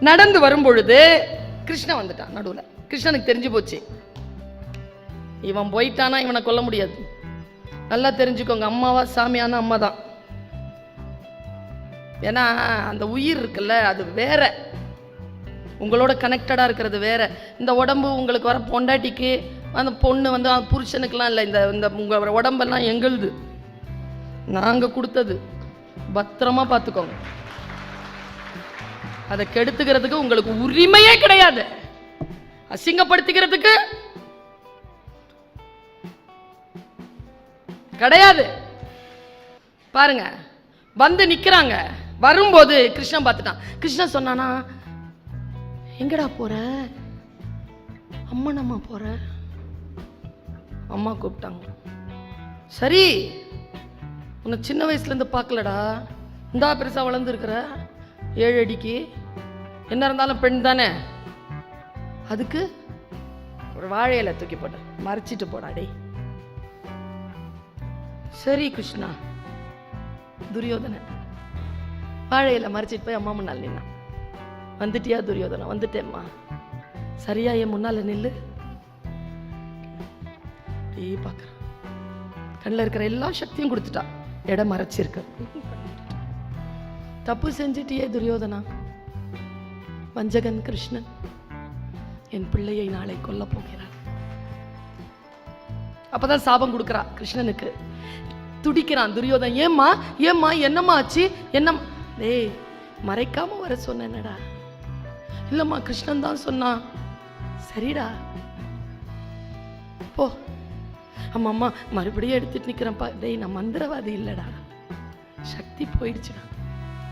நடந்து வரும்பொழுது கிருஷ்ணன் வந்துட்டான் நடுவில். கிருஷ்ணனுக்கு தெரிஞ்சு போச்சு. இவன் போயிட்டானா இவனை கொல்ல முடியாது. நல்லா தெரிஞ்சுக்கோங்க அம்மாவா சாமியான அம்மா தான். ஏன்னா அந்த உயிர் இருக்குல்ல அது வேற. உங்களோட கனெக்டடாக இருக்கிறது வேற. இந்த உடம்பு உங்களுக்கு வர பொண்டாட்டிக்கு அந்த பொண்ணு வந்து புருஷனுக்கெல்லாம் இல்லை இந்த இந்த உங்கள் உடம்பெல்லாம் எங்களுது. நாங்கள் கொடுத்தது. பத்திரமா பார்த்துக்கோங்க. அதை கெடுத்துக்கிறதுக்கு உங்களுக்கு உரிமையே கிடையாது. அசிங்கப்படுத்திக்கிறதுக்கு கிடையாது. பாருங்க வந்து நிக்கிறாங்க. வரும்போது கிருஷ்ணன் பார்த்துட்டான். கிருஷ்ணன் சொன்னானா எங்கடா போற? அம்மன் அம்மா போற? அம்மா கூப்பிட்டாங்க. சரி உன்னை சின்ன வயசுல இருந்து பார்க்கலடா. இந்தா பெருசாக வளர்ந்துருக்குற. ஏழு அடிக்கு என்ன இருந்தாலும் பெண் தானே? அதுக்கு ஒரு வாழை தூக்கி போட்டு மறைச்சிட்டு போடாடே டேய். சரி கிருஷ்ணா. துரியோதன வாழையில மறைச்சிட்டு போய் அம்மா முன்னால் நின்னான் வந்துட்டியா துரியோதனா வந்துட்டேம்மா. சரியா என் முன்னால நில்லு. அப்படியே பார்க்கறான் கண்ணில் இருக்கிற எல்லா சக்தியும் கொடுத்துட்டா. இடம் மறைச்சிருக்கு. தப்பு செஞ்சிட்டியே துரியோதனா. வஞ்சகன் கிருஷ்ணன். என் பிள்ளையை நாளை கொல்ல போகிறான் அப்பதான் சாபம் கொடுக்கறா கிருஷ்ணனுக்கு. துடிக்கிறான் துரியோதன். ஏம்மா ஏம்மா என்னம்மா ஆச்சு? என்ன டேய் மறைக்காம வர சொன்னடா இல்லம்மா கிருஷ்ணன் தான் சொன்னான். சரிடா. போ. அம்மா அம்மா மறுபடியும் எடுத்துட்டு நிக்கிறேன்ப்பா. டேய் நான் மந்திரவாதி இல்லடா. சக்தி போயிடுச்சுடா.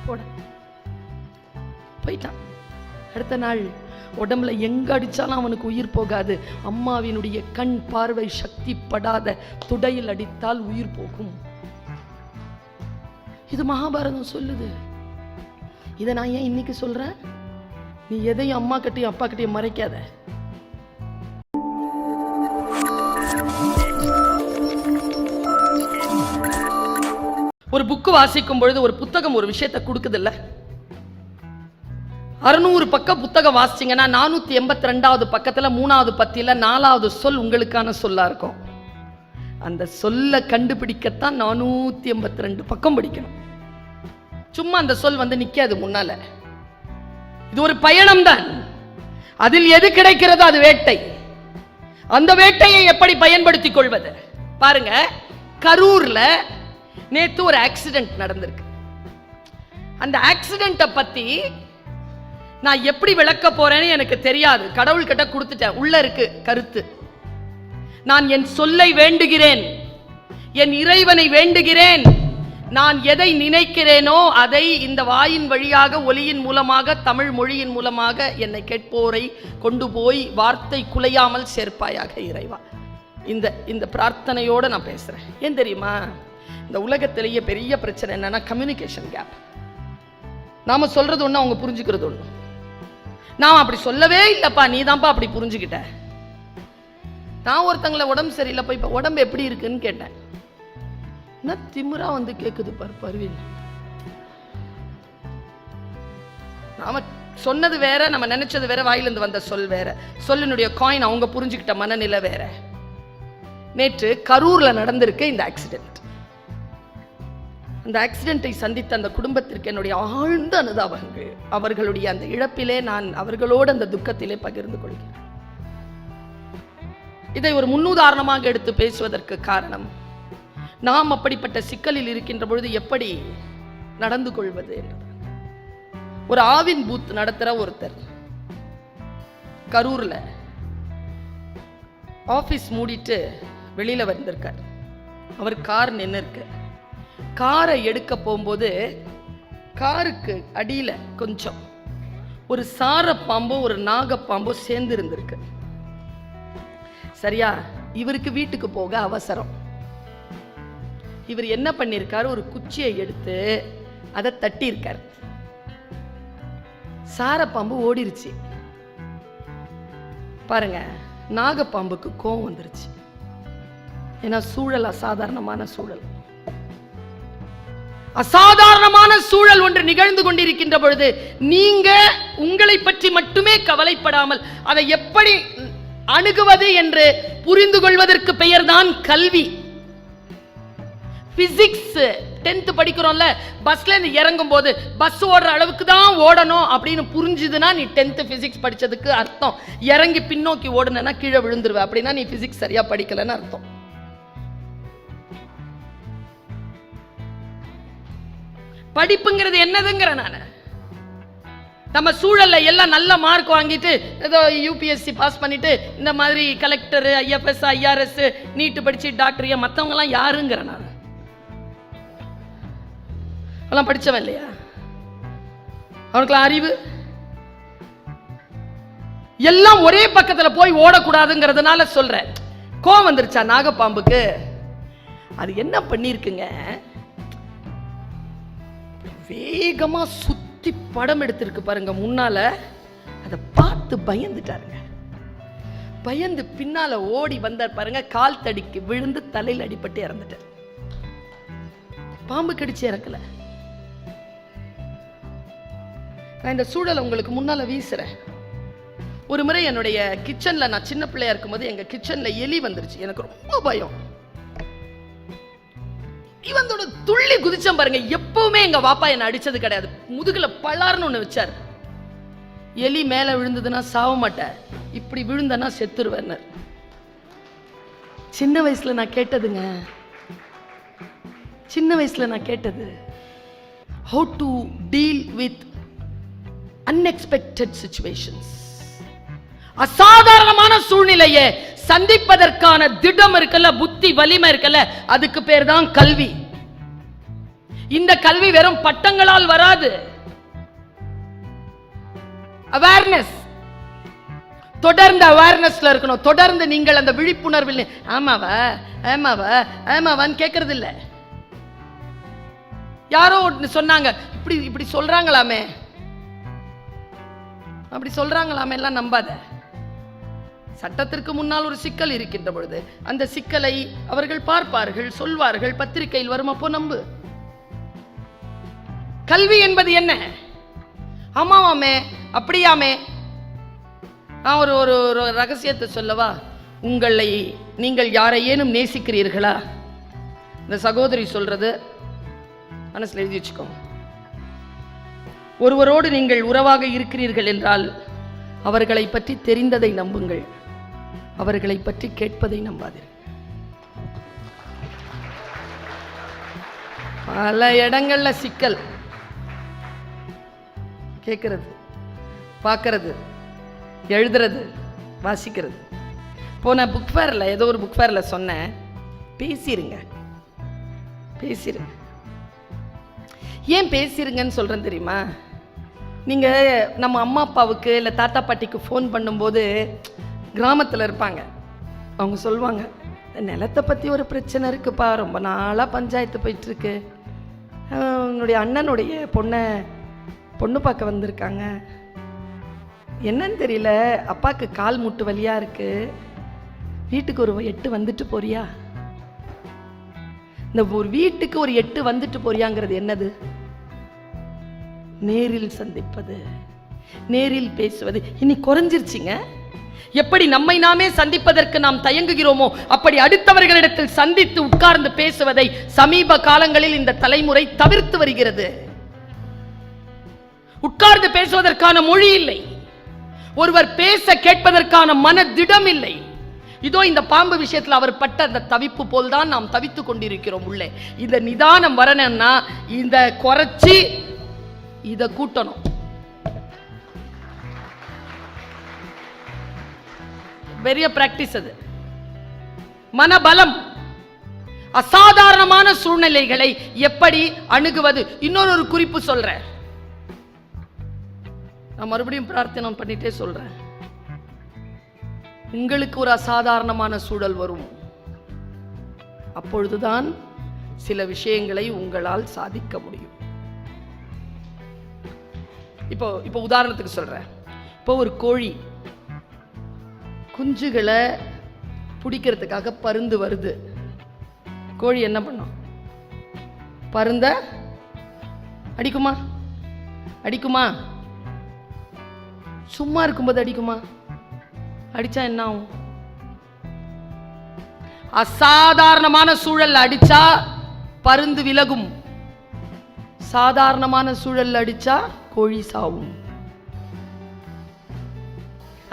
போட. போயிட்டான். அடுத்த நாள் உடம்புல எங்க அடிச்சாலும் அவனுக்கு உயிர் போகாது. அம்மாவினுடைய கண் பார்வை சக்தி படாத துடையில் அடித்தால் உயிர் போகும். இது மகாபாரதம் சொல்லுது. இதை நான் ஏன் இன்னைக்கு சொல்றேன்? நீ எதையும் அம்மா கிட்டையும் அப்பா கிட்டையும் மறைக்காத. ஒரு புக்கு வாசிக்கும் பொழுது ஒரு புத்தகம் ஒரு விஷயத்தை கொடுக்குதுல்ல? அறுநூறு பக்கம் புத்தகம் வாசிச்சிங்கன்னா நானூற்றி எண்பத்தி ரெண்டாவது பக்கத்தில் மூணாவது பத்தியில் நாலாவது சொல் உங்களுக்கான சொல்லா இருக்கும். அந்த சொல்லை கண்டுபிடிக்கத்தான் நானூற்றி எண்பத்தி ரெண்டு பக்கம் படிக்கணும். சும்மா அந்த சொல் வந்து நிற்காது முன்னால். இது ஒரு பயணம் தான் அதில் எது கிடைக்கிறதோ அது வேட்டை. அந்த வேட்டையை எப்படி பயன்படுத்திக் கொள்வது? பாருங்க கரூர்ல நேத்து ஒரு ஆக்சிடென்ட் நடந்திருக்கு. அந்த ஆக்சிடென்ட்டை பத்தி நான் எப்படி விளக்க போறேன்னு எனக்கு தெரியாது. கடவுள் கிட்ட கொடுத்துட்டேன். உள்ள இருக்கு கருத்து. நான் என் சொல்லை வேண்டுகிறேன். என் இறைவனை வேண்டுகிறேன். நான் எதை நினைக்கிறேனோ அதை இந்த வாயின் வழியாக ஒலியின் மூலமாக தமிழ் மொழியின் மூலமாக என்னை கேட்போரை கொண்டு போய் வார்த்தை குலையாமல் சேர்ப்பாயாக இறைவா. இந்த இந்த பிரார்த்தனையோடு நான் பேசுகிறேன் ஏன் தெரியுமா? இந்த உலகத்திலேயே பெரிய பிரச்சனை என்னன்னா கம்யூனிகேஷன் கேப் நாம் சொல்கிறது ஒன்று அவங்க புரிஞ்சுக்கிறது ஒன்று நான் அப்படி சொல்லவே இல்லைப்பா நீ தான்ப்பா அப்படி புரிஞ்சுக்கிட்ட. நான் ஒருத்தங்களை உடம்பு சரியில்லைப்பா இப்போ உடம்பு எப்படி இருக்குன்னு கேட்டேன். என்ன திமுறா வந்து கேட்குது பார் பருவின். நாம சொன்னது வேற நம்ம நினைச்சது வேற வாயிலிருந்து வந்த சொல் வேற. சொல்லினுடைய காயின் அவங்க புரிஞ்சுக்கிட்ட மனநிலை வேற. நேற்று கரூர்ல நடந்திருக்கு இந்த ஆக்சிடென்ட் அந்த ஆக்சிடென்ட்டை சந்தித்த அந்த குடும்பத்திற்கு என்னுடைய ஆழ்ந்த அனுதாபங்கள். அவர்களுடைய அந்த இழப்பிலே நான் அவர்களோடு அந்த துக்கத்திலே பகிர்ந்து கொள்கிறேன். இதை ஒரு முன்னுதாரணமாக எடுத்து பேசுவதற்கு காரணம் நாம் அப்படிப்பட்ட சிக்கலில் இருக்கின்ற பொழுது எப்படி நடந்து கொள்வது என்று ஒரு ஆவின் பூத் நடத்துற ஒருத்தர் கரூர்ல ஆபீஸ் மூடிட்டு வெளியில வந்திருக்கார். அவர் கார் நின்று இருக்கு காரை எடுக்க போகும்போது காருக்கு அடியில் கொஞ்சம் ஒரு சாரப்பாம்போ ஒரு நாகப்பாம்போ சேர்ந்து இருந்திருக்கு சரியா? இவருக்கு வீட்டுக்கு போக அவசரம். இவர் என்ன பண்ணியிருக்காரு ஒரு குச்சியை எடுத்து அதை தட்டியிருக்கார். சாரப்பாம்பு ஓடிருச்சு. பாருங்க நாகப்பாம்புக்கு கோவம் வந்துருச்சு. ஏன்னா சூழல் அசாதாரணமான சூழல். அசாதாரணமான சூழல் ஒன்று நிகழ்ந்து கொண்டிருக்கின்ற பொழுது நீங்க உங்களை பற்றி மட்டுமே கவலைப்படாமல் அதை எப்படி அணுகுவது என்று புரிந்து கொள்வதற்கு பெயர்தான் கல்வி. பிசிக்ஸ் டென்த் படிக்கிறோம்ல பஸ்ல இருந்து இறங்கும் போது பஸ் ஓடுற அளவுக்கு தான் ஓடணும் அப்படின்னு புரிஞ்சுதுன்னா நீ டென்த் பிசிக்ஸ் படிச்சதுக்கு அர்த்தம். இறங்கி பின்னோக்கி ஓடுனா கீழே விழுந்துருவ. அப்படின்னா நீ பிசிக்ஸ் சரியா படிக்கலன்னு அர்த்தம். படிப்புங்கிறது என்னதுங்கிற நான். நம்ம சூழல்ல எல்லாம் நல்ல மார்க் வாங்கிட்டு ஏதோ யூபிஎஸ்சி பாஸ் பண்ணிட்டு இந்த மாதிரி கலெக்டர் ஐஎஃப்எஸ் ஐஆர்எஸ் நீட்டு படிச்சு டாக்டர் ஏன் மற்றவங்கலாம் யாருங்கிற நான். அவெல்லாம் படிச்சவன் இல்லையா? அவனுக்குலாம் அறிவு. எல்லாம் ஒரே பக்கத்தில் போய் ஓடக்கூடாதுங்கிறதுனால சொல்கிறேன் கோவம் வந்துருச்சா நாகப்பாம்புக்கு? அது என்ன பண்ணியிருக்குங்க வேகமாக சுற்றி படம் எடுத்திருக்கு பாருங்க முன்னால். அதை பார்த்து பயந்துட்டாருங்க. பயந்து பின்னால் ஓடி வந்தார் பாருங்க. கால் தடிக்கு விழுந்து தலையில் அடிபட்டு இறந்துட்டார். பாம்பு கடிச்சு இறக்கல. நான் இந்த சூழலை உங்களுக்கு முன்னால் வீசுறேன். ஒரு முறை என்னுடைய கிச்சனில் நான் சின்ன பிள்ளையா இருக்கும்போது எங்கள் கிச்சனில் எலி வந்துருச்சு. எனக்கு ரொம்ப பயம். இவந்தோட துள்ளி குதிச்சம் பாருங்க. எப்பவுமே எங்க வாப்பா என்ன அடிச்சது கிடையாது. முதுகுல பலார்னு ஒண்ணு வச்சார். எலி மேல விழுந்ததுன்னா சாவ மாட்டேன் இப்படி விழுந்தனா செத்துருவேன் சின்ன வயசுல நான் கேட்டதுங்க. சின்ன வயசுல நான் கேட்டது how to deal with unexpected situations அசாதாரணமான சூழ்நிலையை சந்திப்பதற்கான திடம் இருக்கல புத்தி வலிமை இருக்கல அதுக்கு பேர் தான் கல்வி. இந்த கல்வி வெறும் பட்டங்களால் வராது. அவேர்னஸ் தொடர்ந்து அவேர்னஸ்ல இருக்கணும். தொடர்ந்து நீங்கள் அந்த விழிப்புணர்வில் ஆமாவா? ஆமாவா? ஆமாவான்னு கேட்கறது இல்ல யாரோ சொன்னாங்க. இப்படி இப்படி சொல்றாங்களாமே. அப்படி சொல்றாங்களாமே எல்லாம் நம்பாத. சட்டத்திற்கு முன்னால் ஒரு சிக்கல் இருக்கின்ற பொழுது அந்த சிக்கலை அவர்கள் பார்ப்பார்கள் சொல்வார்கள் பத்திரிகையில் வரும் அப்போ நம்பு. கல்வி என்பது என்ன? ஆமாவாமே அப்படியாமே. நான் ஒரு ஒரு ஒரு ரகசியத்தை சொல்லவா? உங்களை நீங்கள் யாரையேனும் நேசிக்கிறீர்களா? இந்த சகோதரி சொல்றது மனசுல எழுதி வச்சுக்கோ. ஒருவரோடு நீங்கள் உறவாக இருக்கிறீர்கள் என்றால் அவர்களை பற்றி தெரிந்ததை நம்புங்கள். அவர்களை பற்றி கேட்பதை நம்பாதீர்கள். பல இடங்கள்ல சிக்கல். கேட்கறது பார்க்கறது எழுதுறது வாசிக்கிறது. போன புக் ஃபேரில் ஏதோ ஒரு புக் ஃபேரில் சொன்னேன். பேசிடுங்க பேசிடுங்க ஏன் பேசிடுங்கன்னு சொல்கிறேன் தெரியுமா? நீங்கள் நம்ம அம்மா அப்பாவுக்கு இல்லை தாத்தா பாட்டிக்கு ஃபோன் பண்ணும்போது கிராமத்தில் இருப்பாங்க. அவங்க சொல்லுவாங்க நிலத்தை பற்றி ஒரு பிரச்சனை இருக்குப்பா ரொம்ப நாளாக பஞ்சாயத்து போயிட்டுருக்கு. உன்னுடைய அண்ணனுடைய பொண்ணை பொண்ணு பார்க்க வந்திருக்காங்க. என்னன்னு தெரியல அப்பாவுக்கு கால் முட்டு வலியாக இருக்குது வீட்டுக்கு ஒரு எட்டு வந்துட்டு போறியா? இந்த ஒரு வீட்டுக்கு ஒரு எட்டு வந்துட்டு போறியாங்கிறது என்னது? நேரில் சந்திப்பது நேரில் பேசுவது. இனி குறைஞ்சிருச்சிங்க. எப்படி நம்மை நாமே சந்திப்பதற்கு நாம் தயங்குகிறோமோ அப்படி அடுத்தவர்களிடத்தில் சந்தித்து உட்கார்ந்து பேசுவதை சமீப காலங்களில் இந்த தலைமுறை தவிர்த்து வருகிறது. உட்கார்ந்து பேசுவதற்கான மொழி இல்லை. ஒருவர் பேச கேட்பதற்கான மன திடம் இல்லை. இதோ இந்த பாம்பு விஷயத்தில் அவர் பட்ட அந்த தவிப்பு போல் தான் நாம் தவித்துக் கொண்டிருக்கிறோம் உள்ளே. இந்த நிதானம் வரணும்னா இந்த குறைச்சி இதை கூட்டணும். பெரிய பிராக்டிஸ் அது. மனபலம். அசாதாரணமான சூழ்நிலைகளை எப்படி அணுகுவது? இன்னொரு ஒரு குறிப்பு சொல்றேன். நான் மறுபடியும் பிரார்த்தனை பண்ணிட்டே சொல்றேன். உங்களுக்கு ஒரு அசாதாரணமான சூழல் வரும். அப்பொழுதுதான் சில விஷயங்களை உங்களால் சாதிக்க முடியும். இப்போ இப்போ உதாரணத்துக்கு சொல்றேன். இப்போ ஒரு கோழி. குஞ்சுகளை பிடிக்கிறதுக்காக பருந்து வருது. கோழி என்ன பண்ணும்? பருந்த? அடிக்குமா? அடிக்குமா? சும்மா இருக்கும்போது அடிக்குமா? அடிச்சா என்ன ஆகும்? அசாதாரணமான சூழல் அடிச்சா பருந்து விலகும். சாதாரணமான சூழல் அடிச்சா கோழி சாவும்.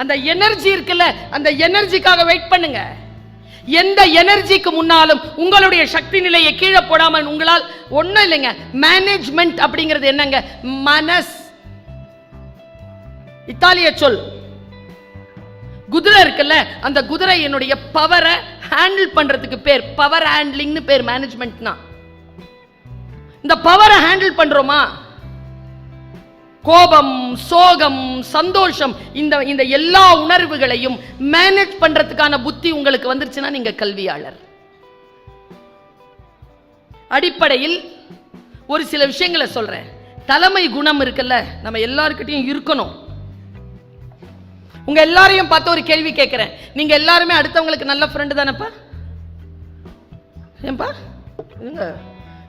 அந்த எனர்ஜி இருக்குல்ல அந்த எனர்ஜிக்காக வெயிட் பண்ணுங்க. எந்த எனர்ஜிக்கு முன்னாலும் உங்களுடைய சக்தி நிலையை கீழே போடாமல் உங்களால் ஒன்றும் இல்லைங்க மேனேஜ்மெண்ட் அப்படிங்கிறது என்னங்க? மனஸ். இத்தாலிய சொல் குதிரை இருக்குல்ல அந்த குதிரை என்னுடைய பவரை ஹேண்டில் பண்றதுக்கு பேர் பவர் ஹேண்ட்லிங்னு பேர் மேனேஜ்மெண்ட்னா இந்த பவரை ஹேண்டில் பண்றோமா? கோபம் சோகம் சந்தோஷம் இந்த இந்த எல்லா உணர்வுகளையும் மேனேஜ் பண்றதுக்கான புத்தி உங்களுக்கு வந்துருச்சுன்னா நீங்க கல்வியாளர். அடிப்படையில் ஒரு சில விஷயங்களை சொல்றேன். தலைமை குணம் இருக்குல்ல நம்ம எல்லாருக்கிட்டையும் இருக்கணும். உங்க எல்லாரையும் பார்த்து ஒரு கேள்வி கேட்கிறேன். நீங்க எல்லாருமே அடுத்தவங்களுக்கு நல்ல ஃப்ரெண்டு தானேப்பா? ஏன்பா?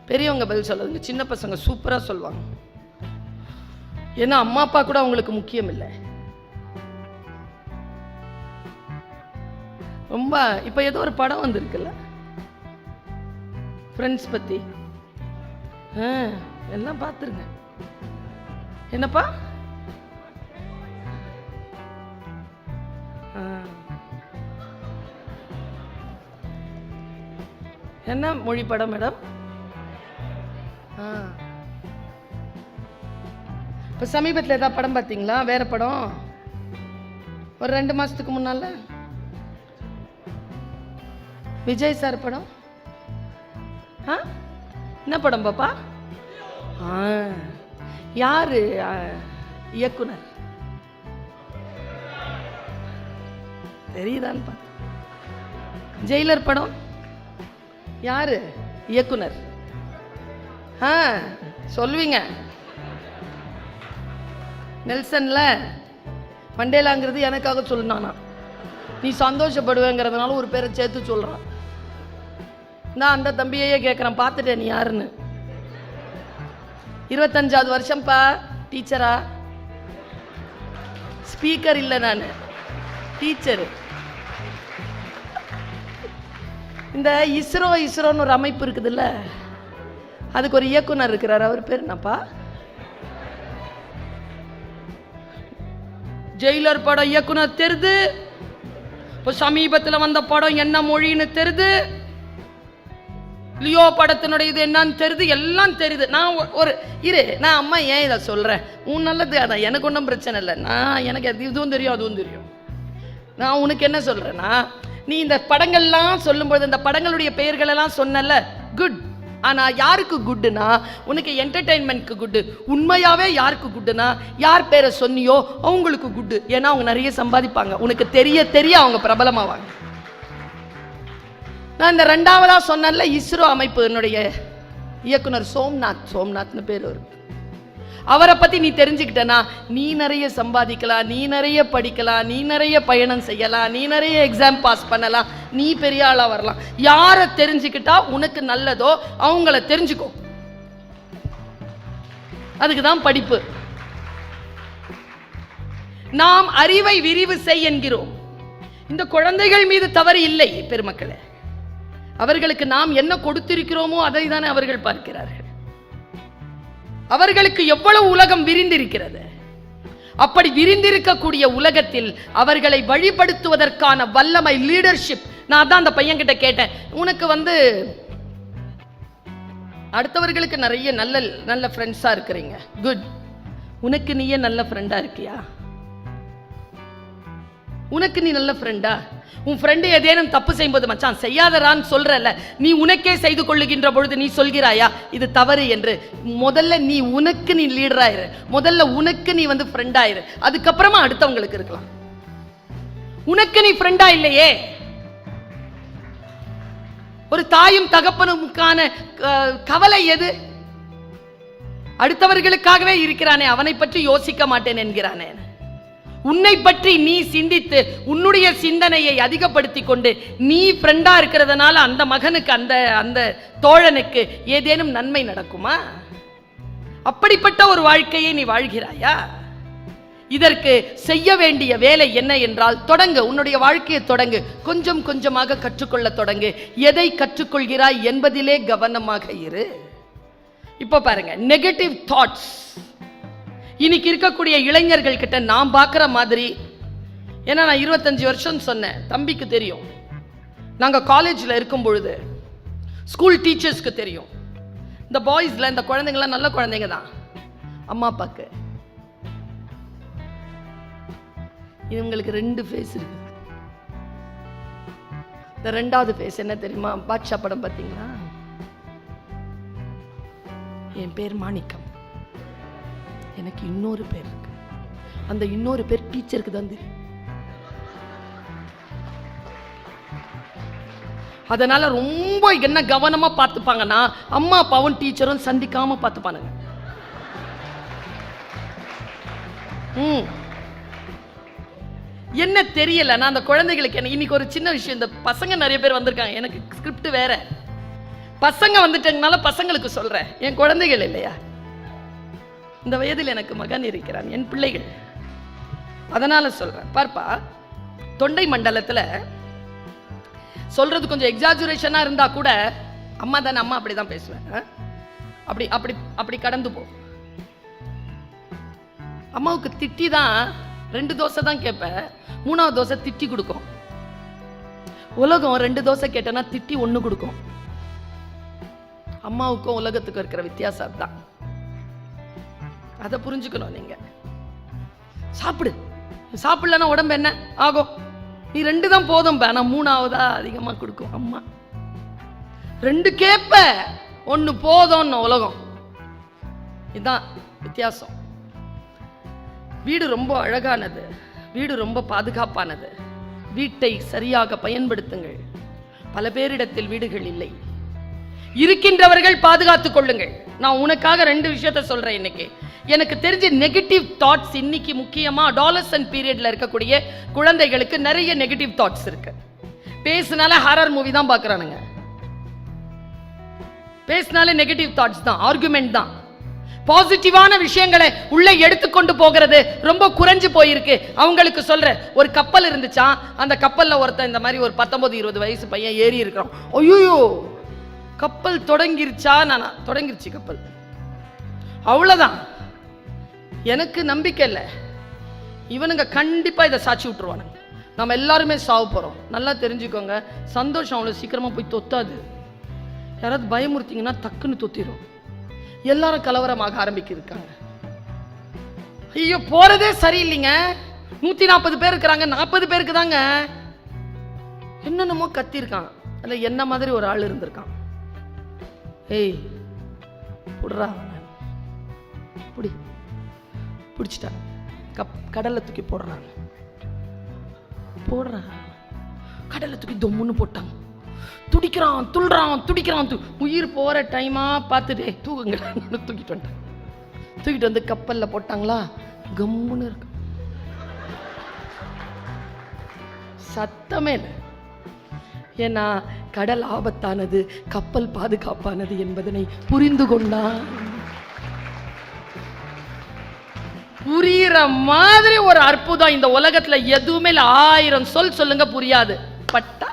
பெரியவங்க பதில் சொல்லுங்க. சின்ன பசங்க சூப்பரா சொல்லுவாங்க. ஏன்னா அம்மா அப்பா கூட அவங்களுக்கு முக்கியம் இல்லை. ரொம்ப இப்ப ஏதோ ஒரு படம் வந்திருக்குல்ல? ஃப்ரெண்ட்ஸ் பத்தி. ஆ, எல்லாம் பார்த்துருங்க. என்னப்பா? ஆ. என்ன மொழி படம் மேடம்? ஆ. இப்போ சமீபத்தில் ஏதாவது படம் பார்த்தீங்களா வேறு படம்? ஒரு ரெண்டு மாதத்துக்கு முன்னால்? விஜய் சார் படம்? ஆ? என்ன படம் பாப்பா? ஆ. யார்? இயக்குனர்? தெரியுதான்னு பார்த்தேன் ஜெயிலர் படம்? யார்? இயக்குனர். ஆ சொல்லுவீங்க. நெல்சனில் மண்டேலாங்கிறது எனக்காக சொல்லினானா. நீ சந்தோஷப்படுவேங்கிறதுனால ஒரு பேரை சேர்த்து சொல்கிறான் நான் அந்த தம்பியையே கேட்குறேன் பார்த்துட்டேன் நீ யாருன்னு. இருபத்தஞ்சாவது வருஷம்ப்பா டீச்சரா? ஸ்பீக்கர் இல்லை நான். டீச்சரு. இந்த இஸ்ரோ இஸ்ரோன்னு ஒரு அமைப்பு இருக்குதுல்ல அதுக்கு ஒரு இயக்குனர் இருக்கிறார். அவர் பேர் என்னப்பா? ஜெயிலர் படம் இயக்குனர் தெரிது. இப்போ சமீபத்தில் வந்த படம் என்ன மொழின்னு தெரிது. லியோ படத்தினுடைய இது என்னன்னு தெரியுது எல்லாம் தெரியுது நான் ஒ- ஒரு இரு நான் அம்மா ஏன் இதை சொல்கிறேன் உன் நல்லது அதான் எனக்கு ஒன்றும் பிரச்சனை இல்லை. நான் எனக்கு அது இதுவும் தெரியும் அதுவும் தெரியும். நான் உனக்கு என்ன சொல்கிறேன்னா நீ இந்த படங்கள்லாம் சொல்லும்பொழுது இந்த படங்களுடைய பெயர்களெல்லாம் சொன்னல குட் ஆனால் யாருக்கு குட்டுனா? உனக்கு என்டர்டெயின்மெண்ட்க்கு குட்டு. உண்மையாகவே யாருக்கு குட்டுனா? யார் பேரை சொன்னியோ அவங்களுக்கு குட்டு. ஏன்னா அவங்க நிறைய சம்பாதிப்பாங்க. உனக்கு தெரிய தெரிய அவங்க பிரபலமாவாங்க. நான் இந்த ரெண்டாவதாக சொன்னேன்ல இஸ்ரோ அமைப்பு என்னுடைய இயக்குனர் சோம்நாத். சோம்நாத்னு பேர் வரும் அவரை பத்தி நீ தெரிஞ்சுக்கிட்டனா நீ நிறைய சம்பாதிக்கலாம் நீ நிறைய படிக்கலாம் நீ நிறைய பயணம் செய்யலாம் நீ நிறைய எக்ஸாம் பாஸ் பண்ணலாம் நீ பெரிய ஆளா வரலாம். யாரை தெரிஞ்சுக்கிட்டா உனக்கு நல்லதோ அவங்கள தெரிஞ்சுக்கோ. அதுக்கு தான் படிப்பு. நாம் அறிவை விரிவு செய் என்கிறோம். இந்த குழந்தைகள் மீது தவறு இல்லை பெருமக்களே. அவர்களுக்கு நாம் என்ன கொடுத்திருக்கிறோமோ அதை தானே அவர்கள் பார்க்கிறார்கள். அவர்களுக்கு எவ்வளவு உலகம் விரிந்திருக்கிறது? அப்படி விரிந்திருக்கக்கூடிய உலகத்தில் அவர்களை வழிபடுத்துவதற்கான வல்லமை லீடர்ஷிப் நான் தான் அந்த பையன்கிட்ட கேட்டேன். உனக்கு வந்து அடுத்தவர்களுக்கு நிறைய நல்ல நல்ல ஃப்ரெண்ட்ஸாக இருக்கிறீங்க. குட் உனக்கு நீயே நல்ல ஃப்ரெண்டாக இருக்கியா? உனக்கு நீ நல்ல ஃப்ரெண்டா உன் ஃப்ரெண்டு ஏதேனும் தப்பு செய்யும்போது மச்சான் செய்யாதரான்னு சொல்கிறல்ல நீ உனக்கே செய்து கொள்ளுகின்ற பொழுது நீ சொல்கிறாயா? இது தவறு என்று. முதல்ல நீ உனக்கு நீ லீடராயிரு முதல்ல உனக்கு நீ வந்து ஃப்ரெண்டாயிரு அதுக்கப்புறமா அடுத்தவங்களுக்கு இருக்கலாம். உனக்கு நீ ஃப்ரெண்டா இல்லையே? ஒரு தாயும் தகப்பனுக்கான கவலை எது? அடுத்தவர்களுக்காகவே இருக்கிறானே அவனை பற்றி யோசிக்க மாட்டேன் என்கிறானே. உன்னை பற்றி நீ சிந்தித்து உன்னுடைய சிந்தனையை அதிகப்படுத்தி கொண்டு நீ ஃப்ரெண்டாக இருக்கிறதுனால அந்த மகனுக்கு அந்த அந்த தோழனுக்கு ஏதேனும் நன்மை நடக்குமா? அப்படிப்பட்ட ஒரு வாழ்க்கையை நீ வாழ்கிறாயா? இதற்கு செய்ய வேண்டிய வேலை என்ன என்றால் தொடங்கு உன்னுடைய வாழ்க்கையை தொடங்கு கொஞ்சம் கொஞ்சமாக கற்றுக்கொள்ள தொடங்கு. எதை கற்றுக்கொள்கிறாய் என்பதிலே கவனமாக இரு. இப்போ பாருங்க நெகட்டிவ் தாட்ஸ் இன்னைக்கு இருக்கக்கூடிய இளைஞர்கள் கிட்ட நான் பார்க்குற மாதிரி ஏன்னா நான் இருபத்தஞ்சி வருஷம் சொன்னேன் தம்பிக்கு தெரியும். நாங்கள் காலேஜில் இருக்கும் பொழுது ஸ்கூல் டீச்சர்ஸ்க்கு தெரியும். இந்த பாய்ஸில் இந்த குழந்தைங்களாம் நல்ல குழந்தைங்க தான். அம்மா அப்பாக்கு. இவங்களுக்கு ரெண்டு ஃபேஸ் இருக்கு. இந்த ரெண்டாவது ஃபேஸ் என்ன தெரியுமா? பாட்ஷா படம் பார்த்தீங்களா? என் பேர் மாணிக்கம். எனக்கு இன்னொரு பேர் இருக்கு. அந்த இன்னொரு பேர் டீச்சருக்கு தான் தெரியும். அதனால ரொம்ப என்ன கவனமா பார்த்துப்பாங்கன்னா அம்மா அப்பாவும் டீச்சரும் சந்திக்காம பார்த்துப்பானுங்க. ம். என்ன தெரியல நான் அந்த குழந்தைகளுக்கு என்ன இன்னைக்கு ஒரு சின்ன விஷயம் இந்த பசங்க நிறைய பேர் வந்திருக்காங்க. எனக்கு ஸ்கிரிப்ட் வேற. பசங்க வந்துட்டங்கனால பசங்களுக்கு சொல்றேன். என் குழந்தைகள் இல்லையா? இந்த வயதில் எனக்கு மகன் இருக்கிறான் என் பிள்ளைகள். அதனால சொல்றேன். பார்ப்பா தொண்டை மண்டலத்தில் சொல்றது கொஞ்சம் எக்ஸாஜுரேஷனாக இருந்தா கூட அம்மா தானே அம்மா அப்படிதான் பேசுவேன். அப்படி அப்படி அப்படி கடந்து போ. அம்மாவுக்கு திட்டி தான் ரெண்டு தோசை தான் கேட்பேன். மூணாவது தோசை திட்டி கொடுக்கும். உலகம் ரெண்டு தோசை கேட்டேன்னா திட்டி ஒன்று கொடுக்கும். அம்மாவுக்கும் உலகத்துக்கும் இருக்கிற வித்தியாசம் அதுதான். அதை புரிஞ்சுக்கணும் நீங்க. சாப்பிடு. சாப்பிடலன்னா உடம்பு என்ன? ஆகும். நீ ரெண்டு தான் போதும் நான் மூணாவதா அதிகமாக கொடுக்கும் அம்மா. ரெண்டு கேப்ப ஒன்று போதும்னு உலகம். இதுதான் வித்தியாசம். வீடு ரொம்ப அழகானது. வீடு ரொம்ப பாதுகாப்பானது. வீட்டை சரியாக பயன்படுத்துங்கள். பல பேரிடத்தில் வீடுகள் இல்லை. இருக்கின்றவர்கள் பாதுகாத்துக் கொள்ளுங்கள். நான் உனக்காக ரெண்டு விஷயத்த சொல்றேன் இன்னைக்கு. எனக்கு தெரிஞ்ச நெகட்டிவ் தாட்ஸ் இன்னைக்கு முக்கியமா அடாலசன் பீரியட்ல இருக்கக்கூடிய குழந்தைகளுக்கு நிறைய நெகட்டிவ் தாட்ஸ் இருக்கு. பேசினால ஹாரர் மூவி தான் பார்க்குறானுங்க. பேசினாலே நெகட்டிவ் தாட்ஸ் தான் ஆர்குமெண்ட் தான். பாசிட்டிவான விஷயங்களை உள்ள எடுத்துக்கொண்டு போகிறது ரொம்ப குறைஞ்சு போயிருக்கு. அவங்களுக்கு சொல்ற ஒரு கப்பல் இருந்துச்சா? அந்த கப்பல்ல ஒருத்தன் இந்த மாதிரி ஒரு பத்தொன்பது இருபது வயசு பையன் ஏறி இருக்கிறான். ஐயோ கப்பல் தொடங்கிருச்சா நான்? தொடங்கிருச்சு கப்பல். அவ்வளவுதான். எனக்கு நம்பிக்கை இல்லை. இவனுங்க கண்டிப்பா இதை சாட்சி விட்டுருவானுங்க. நம்ம எல்லாருமே சாவு போறோம். நல்லா தெரிஞ்சுக்கோங்க. சந்தோஷம் அவ்வளோ சீக்கிரமா போய் தொத்தாது. யாராவது பயமுறுத்திங்கன்னா டக்குன்னு தொத்திரும். எல்லாரும் கலவரமாக ஆரம்பிக்கிருக்காங்க ஐயோ போறதே சரியில்லைங்க. நூத்தி நாற்பது பேர் இருக்கிறாங்க. நாற்பது பேருக்கு தாங்க. என்னென்னமோ கத்திருக்கான். அதுல என்ன மாதிரி ஒரு ஆள் இருந்திருக்கான். ஏய் புடுறா பிடி புடி. பிடிச்சிட்டான் கப் கடலில் தூக்கி போடுறாங்க போடுறான் கடலில் தூக்கி தொம்முன்னு போட்டாங்க துடிக்கிறான் துள்றான் துடிக்கிறான். து உயிர் போகிற டைமாக பார்த்துட்டே தூக்குங்க தூக்கிட்டு வந்துட்டேன். தூக்கிட்டு வந்து கப்பலில் போட்டாங்களா? கம்முன்னு இருக்கு சத்தமே இல்லை. ஏன்னா கடல் ஆபத்தானது கப்பல் பாதுகாப்பானது என்பதனை புரிந்து கொண்டான். புரியிற மாதிரி ஒரு அற்புதம் இந்த உலகத்துல எதுவுமே ஆயிரம் சொல் சொல்லுங்க புரியாது. பட்டா.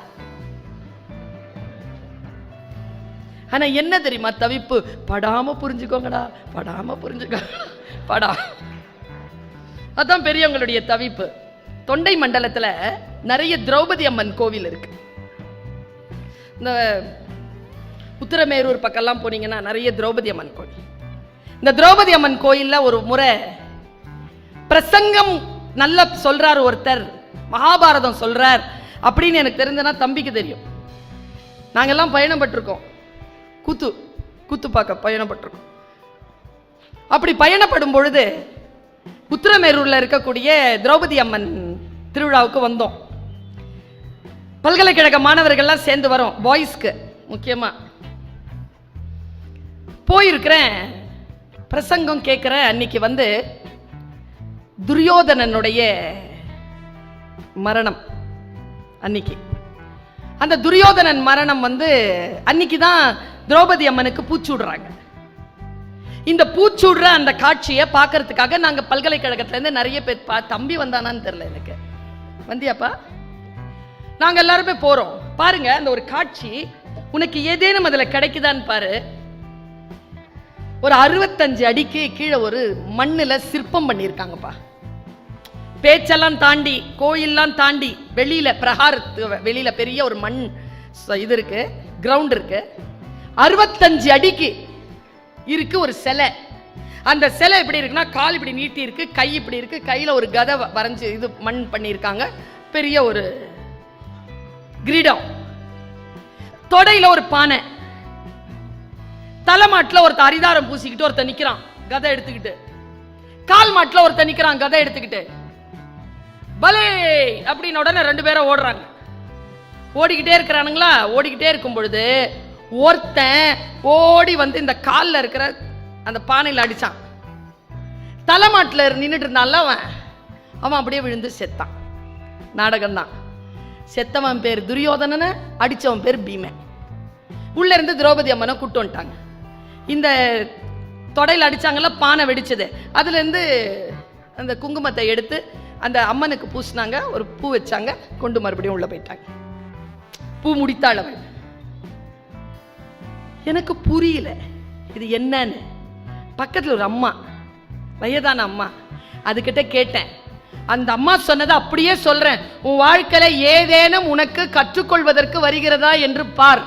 ஆனா என்ன தெரியுமா தவிப்பு? படாம புரிஞ்சுக்கோங்கடா. படாம புரிஞ்சுக்கோ. படா. அதான் பெரியவங்களுடைய தவிப்பு. தொண்டை மண்டலத்துல நிறைய திரௌபதி அம்மன் கோவில் இருக்கு. இந்த உத்தரமேரூர் பக்கம்லாம் போனீங்கன்னா நிறைய திரௌபதி அம்மன் கோயில் இந்த திரௌபதி அம்மன் கோயிலில் ஒரு முறை பிரசங்கம் நல்ல சொல்றார் ஒருத்தர். மகாபாரதம் சொல்றார். அப்படின்னு எனக்கு தெரிஞ்சனா தம்பிக்கு தெரியும். நாங்கெல்லாம் பயணப்பட்டிருக்கோம். கூத்து கூத்து பார்க்க பயணப்பட்டிருக்கோம். அப்படி பயணப்படும் பொழுது உத்திரமேரூர்ல இருக்கக்கூடிய திரௌபதி அம்மன் திருவிழாவுக்கு வந்தோம். பல்கலைக்கழக மாணவர்கள்லாம் சேர்ந்து வரோம் பாய்ஸ்க்கு முக்கியமாக போயிருக்கிறேன். பிரசங்கம் கேட்குற அன்னைக்கு வந்து துரியோதனனுடைய மரணம் அன்னைக்கு. அந்த துரியோதனன் மரணம் வந்து அன்னைக்கு தான் திரௌபதி அம்மனுக்கு பூச்சி விடுறாங்க. இந்த பூச்சூடுற அந்த காட்சியை பார்க்கறதுக்காக நாங்கள் பல்கலைக்கழகத்துலேருந்து நிறைய பேர் பா தம்பி வந்தானான்னு தெரில எனக்கு. வந்தியாப்பா? நாங்கள் எல்லாருமே போகிறோம் பாருங்க அந்த ஒரு காட்சி உனக்கு ஏதேனும் அதில் கிடைக்குதான்னு பாரு. ஒரு அறுபத்தஞ்சு அடிக்கு கீழே ஒரு மண்ணில் சிற்பம் பண்ணியிருக்காங்கப்பா. பேச்செல்லாம் தாண்டி கோயிலெலாம் தாண்டி வெளியில் பிரகாரத்து வெளியில் பெரிய ஒரு மண் இது இருக்கு கிரவுண்ட் இருக்கு. அறுபத்தஞ்சு அடிக்கு இருக்கு ஒரு சிலை. அந்த சிலை எப்படி இருக்குன்னா கால் இப்படி நீட்டி இருக்கு கை இப்படி இருக்கு கையில ஒரு கதை வரைஞ்சு இது மண் பண்ணியிருக்காங்க. பெரிய ஒரு கிரீடம். தொடையில ஒரு பானை. தலைமாட்டில் ஒருத்தன் அரிதாரம் பூசிக்கிட்டு ஒருத்தன் நிக்கிறான் கதை எடுத்துக்கிட்டு. கால் மாட்டில் ஒருத்த நிக்கிறான் கதை எடுத்துக்கிட்டு. பலே! அப்படின்னு உடனே ரெண்டு பேரும் ஓடுறாங்க. ஓடிக்கிட்டே இருக்கிறானுங்களா? ஓடிக்கிட்டே இருக்கும் பொழுது ஒருத்தன் ஓடி வந்து இந்த காலில் இருக்கிற அந்த பானையில் அடிச்சான். தலைமாட்டில் நின்றுட்டு இருந்தால அவன். அவன் அப்படியே விழுந்து செத்தான். நாடகம்தான். செத்தவன் பேர் துரியோதனனை அடித்தவன் பேர் பீமன். உள்ளே இருந்து திரௌபதி அம்மனை கூட்டு வந்துட்டாங்க. இந்த தொடையில் அடித்தாங்கள பானை வெடிச்சது. அதுலேருந்து அந்த குங்குமத்தை எடுத்து அந்த அம்மனுக்கு பூசினாங்க. ஒரு பூ வச்சாங்க. கொண்டு மறுபடியும் உள்ளே போயிட்டாங்க. பூ முடித்தாள் அவள். எனக்கு புரியல. இது என்னன்னு. பக்கத்தில் ஒரு அம்மா. வயதான அம்மா. அதுக்கிட்ட கேட்டேன். அந்த அம்மா சொன்னதை அப்படியே சொல்றேன். உன் வாழ்க்கையில ஏதேனும் உனக்கு கற்றுக்கொள்வதற்கு வருகிறதா என்று பார்.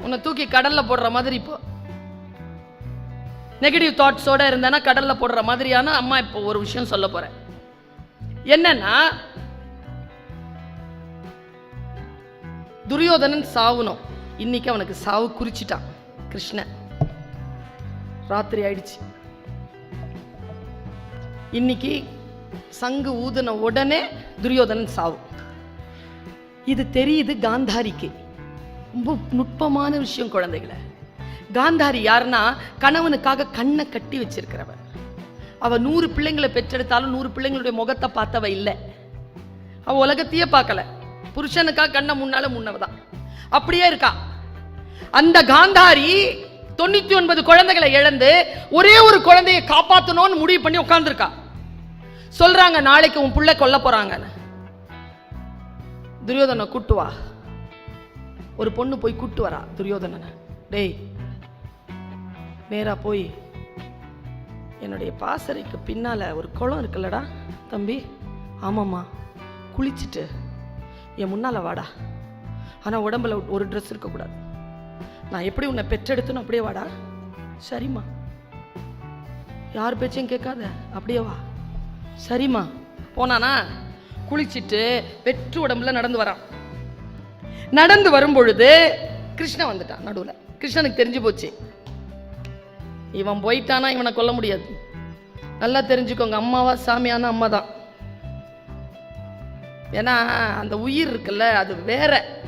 உன்னை தூக்கி கடல்ல போடுற மாதிரி இப்போ. நெகட்டிவ் தாட்ஸோட இருந்தேன்னா கடல்ல போடுற மாதிரியான அம்மா இப்போ ஒரு விஷயம் சொல்ல போறேன். என்னன்னா துரியோதனன் சாவுனோம். இன்னைக்கு அவனுக்கு சாவு குறிச்சிட்டான். கிருஷ்ணன். ராத்திரி ஆயிடுச்சு. இன்னைக்கு சங்கு ஊதின உடனே துரியோதனன் சாவு. இது தெரியுது காந்தாரிக்கு. ரொம்ப நுட்பமான விஷயம் குழந்தைகளை. காந்தாரி யாருன்னா கணவனுக்காக கண்ணை கட்டி வச்சிருக்கிறவ. அவ நூறு பிள்ளைங்களை பெற்றெடுத்தாலும் நூறு பிள்ளைங்களுடைய முகத்தை பார்த்தவ இல்லை. அவ உலகத்தையே பார்க்கல. புருஷனுக்காக கண்ணை முன்னால முன்னவதான். அப்படியே இருக்கா. அந்த காந்தாரி தொண்ணூத்தி ஒன்பது குழந்தைகளை இழந்து ஒரே ஒரு குழந்தையை காப்பாத்தணும்னு முடிவு பண்ணி உட்காந்துருக்கா சொல்றாங்க நாளைக்கு உன் பிள்ளை கொல்ல போறாங்கன்னு. துரியோதனை கூட்டு வா. ஒரு பொண்ணு போய் கூட்டு வரா துரியோதனனை. டேய் நேரா போய் என்னுடைய பாசறைக்கு பின்னால ஒரு குளம் இருக்குல்லடா தம்பி. ஆமாம்மா. குளிச்சுட்டு என் முன்னால வாடா. ஆனா உடம்புல ஒரு ட்ரெஸ் இருக்கக்கூடாது. நான் எப்படி உன்னை பெற்றெடுத்தனும் அப்படியே வாடா. சரிம்மா. யார் பேச்சையும் கேட்காத. அப்படியே வா. சரிம்மா. போனானா? குளிச்சிட்டு வெற்று உடம்புல நடந்து வரான். நடந்து வரும் பொழுது கிருஷ்ணன் வந்துட்டான் நடுவில். கிருஷ்ணனுக்கு தெரிஞ்சு போச்சு. இவன் போயிட்டானா இவனை கொல்ல முடியாது. நல்லா தெரிஞ்சுக்கோங்க அம்மாவா சாமியான அம்மா தான் ஏன்னா அந்த உயிர் இருக்குல்ல அது வேற.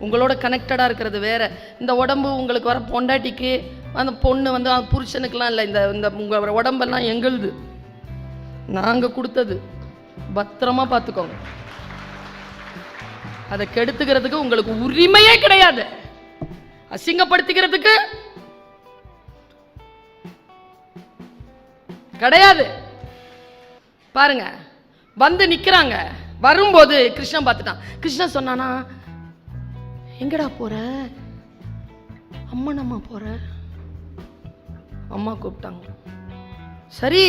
உங்களோட கனெக்டடாக இருக்கிறது வேற. இந்த உடம்பு உங்களுக்கு வர பொண்டாட்டிக்கு அந்த பொண்ணு வந்து அந்த இல்லை இந்த இந்த உங்கள் உடம்பெல்லாம் எங்களுது. நாங்கள் கொடுத்தது. பத்திரமா பார்த்துக்கோங்க அதை கெடுத்துக்கிறதுக்கு உங்களுக்கு உரிமையே கிடையாது. அசிங்கப்படுத்திக்கிறதுக்கு கிடையாது. பாருங்க. வந்து நிற்கிறாங்க வரும்போது கிருஷ்ணன் பார்த்துட்டான். கிருஷ்ணன் சொன்னானா எங்கடா போகிற அம்மன் அம்மா போற? அம்மா கூப்பிட்டாங்க. சரி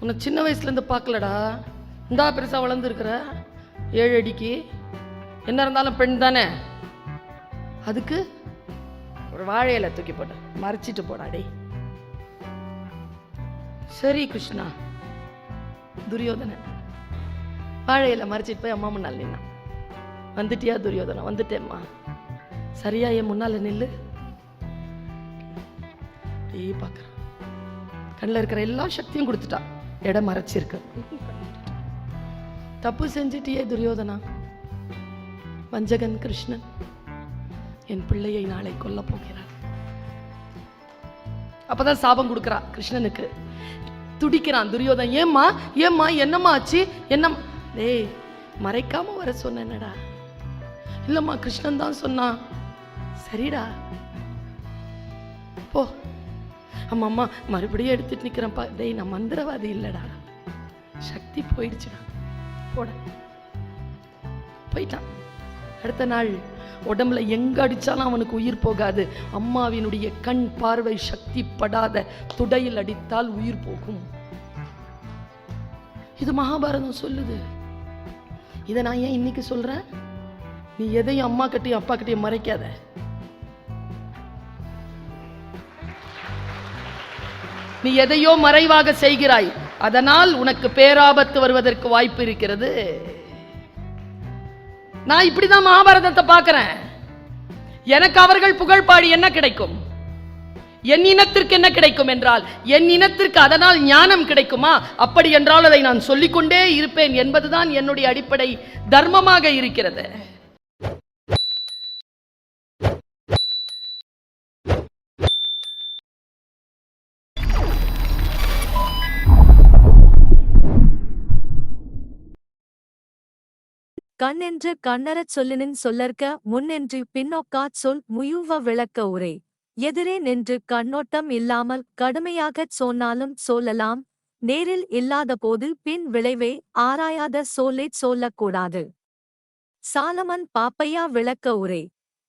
உன்னை சின்ன வயசுலேருந்து பார்க்கலடா. இந்தா பெருசாக வளர்ந்துருக்குற. ஏழு அடிக்கு. என்ன இருந்தாலும் பெண் தானே? அதுக்கு ஒரு வாழை தூக்கி போட. மறைச்சிட்டு போடாடே சரி கிருஷ்ணா. துரியோதனன். வாழையில மறைச்சிட்டு போய் அம்மா முன்னால் நின்னான். வந்துட்டியா துரியோதனா? வந்துட்டேம்மா. சரியா என் முன்னால நில்லு. அப்படியே பார்க்குறான் கண்ணில் இருக்கிற எல்லா சக்தியும் கொடுத்துட்டா. இடம் மறைச்சிருக்கு. தப்பு செஞ்சிட்டியே துரியோதனா. வஞ்சகன் கிருஷ்ணன் என் பிள்ளையை நாளை கொல்ல போகிறார். அப்பதான் சாபம் கொடுக்குறா கிருஷ்ணனுக்கு. துடிக்கிறான் துரியோதன். ஏம்மா? ஏம்மா? என்னம்மா ஆச்சு? என்ன டேய் மறைக்காம வர சொன்னேனடா. இல்லம்மா கிருஷ்ணன் தான் சொன்னான். சரிடா. போ. அம்மா அம்மா மறுபடியும் எடுத்துட்டு நிக்கிறேன்ப்பா. டேய் நான் மந்திரவாதி இல்லடா. சக்தி போயிடுச்சுடா. போட. போயிட்டான். அடுத்த நாள் உடம்புல எங்க அடிச்சாலும் அவனுக்கு உயிர் போகாது. அம்மாவினுடைய கண் பார்வை சக்தி படாத துடையில் அடித்தால் உயிர் போகும். இது மகாபாரதம் சொல்லுது. இதை நான் ஏன் இன்னைக்கு சொல்றேன்? நீ எதையும் அம்மா கிட்டயும் அப்பா கிட்டயும் மறைக்காத. நீ எதையோ மறைவாக செய்கிறாய். அதனால் உனக்கு பேராபத்து வருவதற்கு வாய்ப்பு இருக்கிறது. நான் இப்படிதான் மகாபாரதத்தை பார்க்கிறேன். எனக்கு அவர்கள் புகழ் பாடி என்ன கிடைக்கும்? என் இனத்திற்கு என்ன கிடைக்கும் என்றால் என் இனத்திற்கு அதனால் ஞானம் கிடைக்குமா? அப்படி என்றால் அதை நான் சொல்லிக்கொண்டே இருப்பேன் என்பதுதான் என்னுடைய அடிப்படை தர்மமாக இருக்கிறது. கண்ணென்று கண்ணறச் சொல்லினின் சொல்லற்க முன்னென்று பின்னோக்காச் சொல் முயுவ விளக்க உரை. எதிரே நின்று கண்ணோட்டம் இல்லாமல் கடுமையாகச் சொன்னாலும் சொல்லலாம். நேரில் இல்லாதபோது பின் விளைவே ஆராயாத சொல்லைச் சொல்லக்கூடாது. சாலமன் பாப்பையா விளக்க உரை.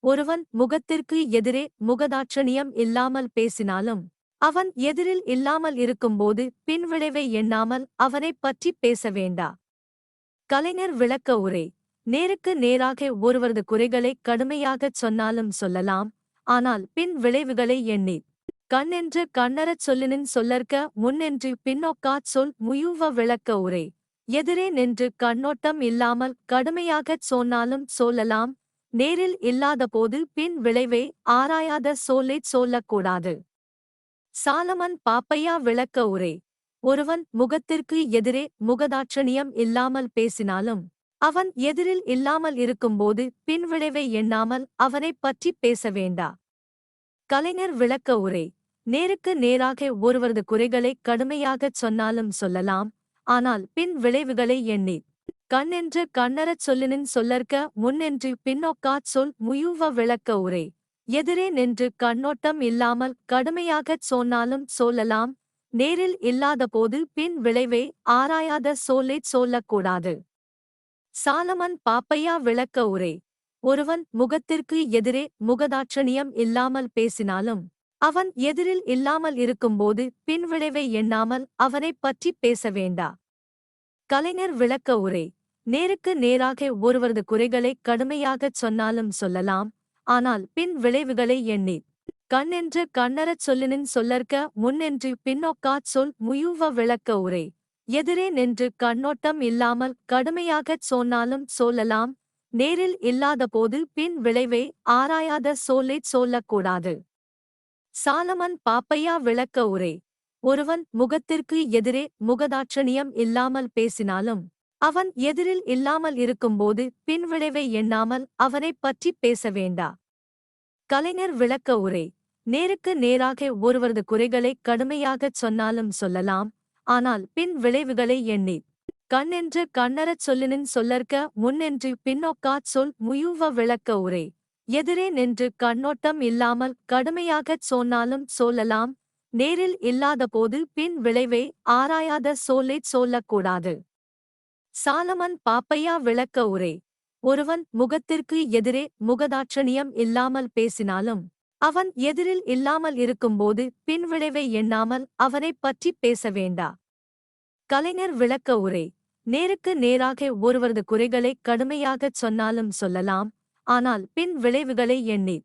ஒருவன் முகத்திற்கு எதிரே முகதாட்சணியம் இல்லாமல் பேசினாலும் அவன் எதிரில் இல்லாமல் இருக்கும்போது பின்விளைவை எண்ணாமல் அவனைப் பற்றிப் பேச வேண்டா. கலைஞர் விளக்க உரை. நேருக்கு நேராக ஒருவரது குறைகளை கடுமையாகச் சொன்னாலும் சொல்லலாம். ஆனால் பின் விளைவுகளை எண்ணி கண்ணென்று கண்ணறச் சொல்லினின் சொல்லற்க முன்னென்று பின்னோக்காச் சொல் முயுவ விளக்க உரை. எதிரே நின்று கண்ணோட்டம் இல்லாமல் கடுமையாகச் சொன்னாலும் சொல்லலாம். நேரில் இல்லாதபோது பின் விளைவை ஆராயாத சொல்லைச் சொல்லக்கூடாது. சாலமன் பாப்பையா விளக்க உரை. ஒருவன் முகத்திற்கு எதிரே முகதாட்சணியம் இல்லாமல் பேசினாலும் அவன் எதிரில் இல்லாமல் இருக்கும்போது பின்விளைவை எண்ணாமல் அவனைப் பற்றிப் பேச வேண்டா. கலைஞர் விளக்க உரை. நேருக்கு நேராக ஒருவரது குறைகளை கடுமையாகச் சொன்னாலும் சொல்லலாம் ஆனால் பின் விளைவுகளை எண்ணி. கண்ணென்று கண்ணறச் சொல்லினின் சொல்லற்க முன்னென்று பின்னோக்காச் சொல் முயுவ விளக்க உரை. எதிரே நின்று கண்ணோட்டம் இல்லாமல் கடுமையாகச் சொன்னாலும் சொல்லலாம் நேரில் இல்லாதபோது பின் விளைவை ஆராயாத சொல்லைச் சொல்லக்கூடாது. சாலமன் பாப்பையா விளக்க உரை. ஒருவன் முகத்திற்கு எதிரே முகதாட்சணியம் இல்லாமல் பேசினாலும் அவன் எதிரில் இல்லாமல் இருக்கும்போது பின்விளைவை எண்ணாமல் அவனைப் பற்றிப் பேச வேண்டா. கலைஞர் விளக்க உரை. நேருக்கு நேராக ஒருவரது குறைகளை கடுமையாகச் சொன்னாலும் சொல்லலாம் ஆனால் பின் விளைவுகளை எண்ணி கண்ணென்று கண்ணறச் சொல்லினின் சொல்லற்க முன்னென்று பின்னோக்காச் சொல் முயுவ விளக்க உரை. எதிரே நின்று கண்ணோட்டம் இல்லாமல் கடுமையாகச் சொன்னாலும் சொல்லலாம். நேரில் இல்லாதபோது பின் விளைவை ஆராயாத சொல்லைச் சொல்லக்கூடாது. சாலமன் பாப்பையா விளக்க உரை. ஒருவன் முகத்திற்கு எதிரே முகதாட்சணியம் இல்லாமல் பேசினாலும் அவன் எதிரில் இல்லாமல் இருக்கும்போது பின்விளைவை எண்ணாமல் அவனைப் பற்றிப் பேச வேண்டா. கலைஞர் விளக்க உரை. நேருக்கு நேராக ஒருவரது குறைகளை கடுமையாகச் சொன்னாலும் சொல்லலாம். ஆனால் பின் விளைவுகளை எண்ணி கண்ணென்று கண்ணறச் சொல்லினின் சொல்லற்க முன்னென்று பின்னோக்காச் சொல் முயுவ விளக்க உரை. எதிரே நின்று கண்ணோட்டம் இல்லாமல் கடுமையாகச் சொன்னாலும் சொல்லலாம். நேரில் இல்லாதபோது பின் விளைவை ஆராயாத சொல்லைச் சொல்லக்கூடாது. சாலமன் பாப்பையா விளக்க உரை. ஒருவன் முகத்திற்கு எதிரே முகதாட்சணியம் இல்லாமல் பேசினாலும் அவன் எதிரில் இல்லாமல் இருக்கும்போது பின்விளைவை எண்ணாமல் அவனைப் பற்றிப் பேச வேண்டா. கலைஞர் விளக்க உரை. நேருக்கு நேராக ஒருவரது குறைகளை கடுமையாகச் சொன்னாலும் சொல்லலாம் ஆனால் பின் விளைவுகளை எண்ணி.